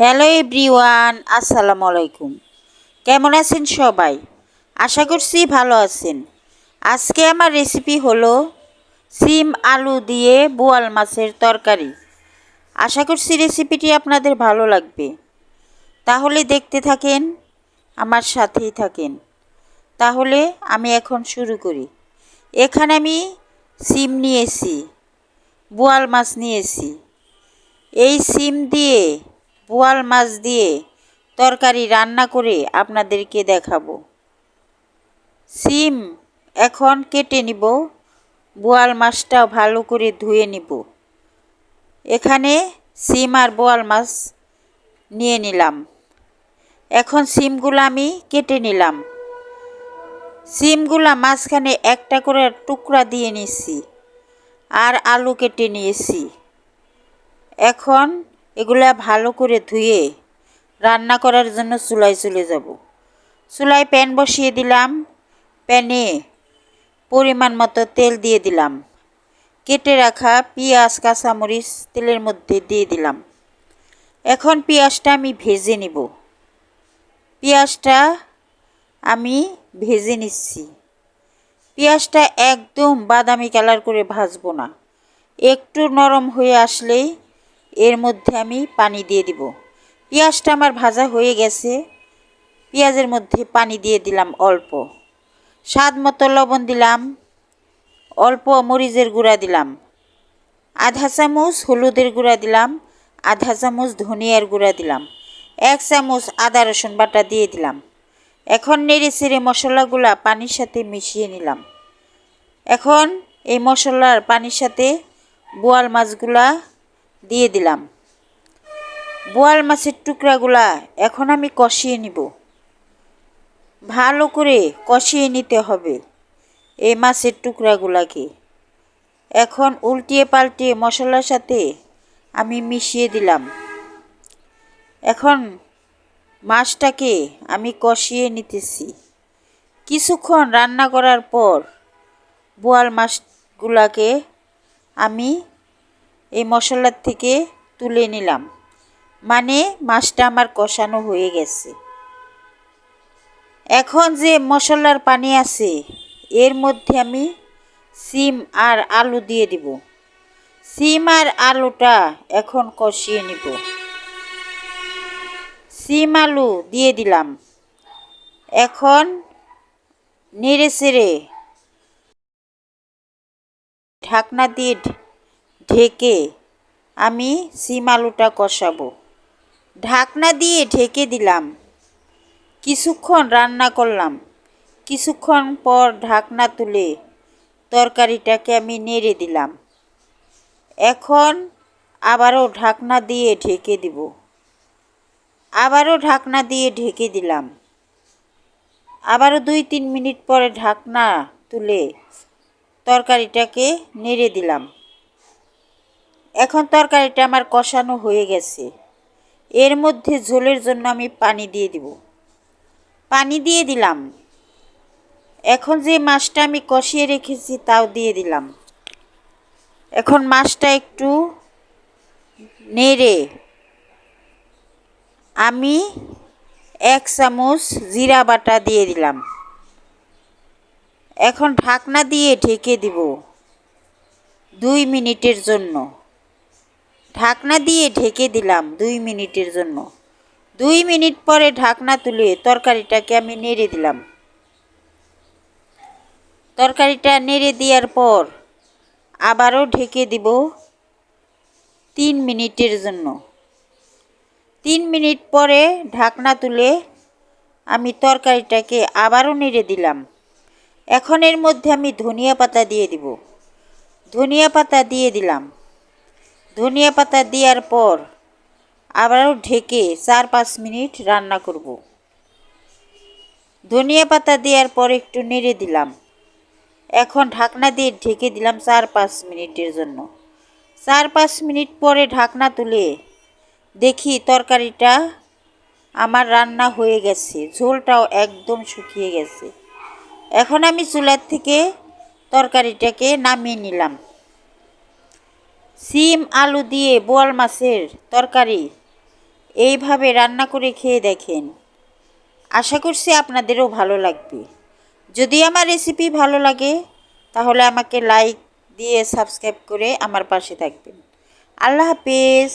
Hello everyone, আসসালামু আলাইকুম। কেমন আছেন সবাই? আশা করছি ভালো আছেন। আজকে আমার রেসিপি হলো সিম আলু দিয়ে বোয়াল মাছের তরকারি। আশা করছি রেসিপিটি আপনাদের ভালো লাগবে। তাহলে দেখতে থাকেন, আমার সাথেই থাকেন। তাহলে আমি এখন শুরু করি। এখানে আমি সিম নিয়েছি, বোয়াল মাছ নিয়েছি। এই সিম দিয়ে বোয়াল মাছ দিয়ে তরকারি রান্না করে আপনাদেরকে দেখাবো। সিম এখন কেটে নিব, বোয়াল মাছটা ভালো করে ধুয়ে নিব। এখানে সিম আর বোয়াল মাছ নিয়ে নিলাম। এখন সিমগুলো আমি কেটে নিলাম। সিমগুলা মাঝখানে একটা করে টুকরা দিয়ে নিছি আর আলু কেটে নিয়েছি। এখন এগুলা ভালো করে ধুয়ে রান্না করার জন্য চুলায় চলে যাব। চুলায় প্যান বসিয়ে দিলাম। প্যানে পরিমাণ মতো তেল দিয়ে দিলাম। কেটে রাখা পেঁয়াজ, কাঁচামরিচ তেলের মধ্যে দিয়ে দিলাম। এখন পেঁয়াজটা আমি ভেজে নিব। পেঁয়াজটা আমি ভেজে নিচ্ছি। পেঁয়াজটা একদম বাদামি কালার করে ভাজবো না। একটু নরম হয়ে আসলেই এর মধ্যে আমি পানি দিয়ে দিব। পেঁয়াজটা আমার ভাজা হয়ে গেছে। পেঁয়াজের মধ্যে পানি দিয়ে দিলাম অল্প। স্বাদ মতো লবণ দিলাম। অল্প মরিচের গুঁড়া দিলাম। আধা চামচ হলুদের গুঁড়া দিলাম। আধা চামচ ধনিয়ার গুঁড়া দিলাম। এক চামচ আদা রসুন বাটা দিয়ে দিলাম। এখন নেড়ে চেড়ে মশলাগুলা পানির সাথে মিশিয়ে নিলাম। এখন এই মশলার পানির সাথে বোয়াল মাছগুলা দিয়ে দিলাম। বোয়াল মাছের টুকরাগুলা এখন আমি কষিয়ে নিব। ভালো করে কষিয়ে নিতে হবে এই মাছের টুকরাগুলাকে। এখন উল্টিয়ে পাল্টিয়ে মশলার সাথে আমি মিশিয়ে দিলাম। এখন মাছটাকে আমি কষিয়ে নিতেছি। কিছুক্ষণ রান্না করার পর বোয়াল মাছগুলাকে আমি এই মশলার থেকে তুলে নিলাম। মানে মাছটা আমার কষানো হয়ে গেছে। এখন যে মশলার পানি আছে, এর মধ্যে আমি সিম আর আলু দিয়ে দিব। সিম আর আলুটা এখন কষিয়ে নিব। সিম আলু দিয়ে দিলাম। এখন নেড়ে চেড়ে ঢাকনা দিয়ে ঢেকে আমি সিম আলুটা কষাবো। ঢাকনা দিয়ে ঢেকে দিলাম। কিছুক্ষণ রান্না করলাম। কিছুক্ষণ পর ঢাকনা তুলে তরকারিটাকে আমি নেড়ে দিলাম। এখন আবারও ঢাকনা দিয়ে ঢেকে দিব। আবারও ঢাকনা দিয়ে ঢেকে দিলাম। আবারও দুই তিন মিনিট পরে ঢাকনা তুলে তরকারিটাকে নেড়ে দিলাম। এখন তরকারিটা আমার কষানো হয়ে গেছে। এর মধ্যে ঝোলের জন্য আমি পানি দিয়ে দিব। পানি দিয়ে দিলাম। এখন যে মাছটা আমি কষিয়ে রেখেছি তাও দিয়ে দিলাম। এখন মাছটা একটু নেড়ে আমি এক চামচ জিরা বাটা দিয়ে দিলাম। এখন ঢাকনা দিয়ে ঢেকে দিব। দুই মিনিটের জন্য। ঢাকনা দিয়ে ঢেকে দিলাম দুই মিনিটের জন্য। দুই মিনিট পরে ঢাকনা তুলে তরকারিটাকে আমি নেড়ে দিলাম। তরকারিটা নেড়ে দেওয়ার পর আবারও ঢেকে দিব তিন মিনিটের জন্য। তিন মিনিট পরে ঢাকনা তুলে আমি তরকারিটাকে আবারও নেড়ে দিলাম। এখন এর মধ্যে আমি ধনিয়া পাতা দিয়ে দিব। ধনিয়া পাতা দিয়ে দিলাম। ধনিয়া পাতা দেওয়ার পর আবারও ঢেকে চার পাঁচ মিনিট রান্না করব। ধনিয়া পাতা দেওয়ার পর একটু নেড়ে দিলাম। এখন ঢাকনা দিয়ে ঢেকে দিলাম চার পাঁচ মিনিটের জন্য। চার পাঁচ মিনিট পরে ঢাকনা তুলে দেখি তরকারিটা আমার রান্না হয়ে গেছে, ঝোলটাও একদম শুকিয়ে গেছে। এখন আমি চুলার থেকে তরকারিটাকে নামিয়ে নিলাম। সিম আলু দিয়ে বোয়াল মাছের তরকারি এইভাবে রান্না করে খেয়ে দেখেন। আশা করছি আপনাদেরও ভালো লাগবে। যদি আমার রেসিপি ভালো লাগে, তাহলে আমাকে লাইক দিয়ে সাবস্ক্রাইব করে আমার পাশে থাকবেন। আল্লাহ হাফেজ।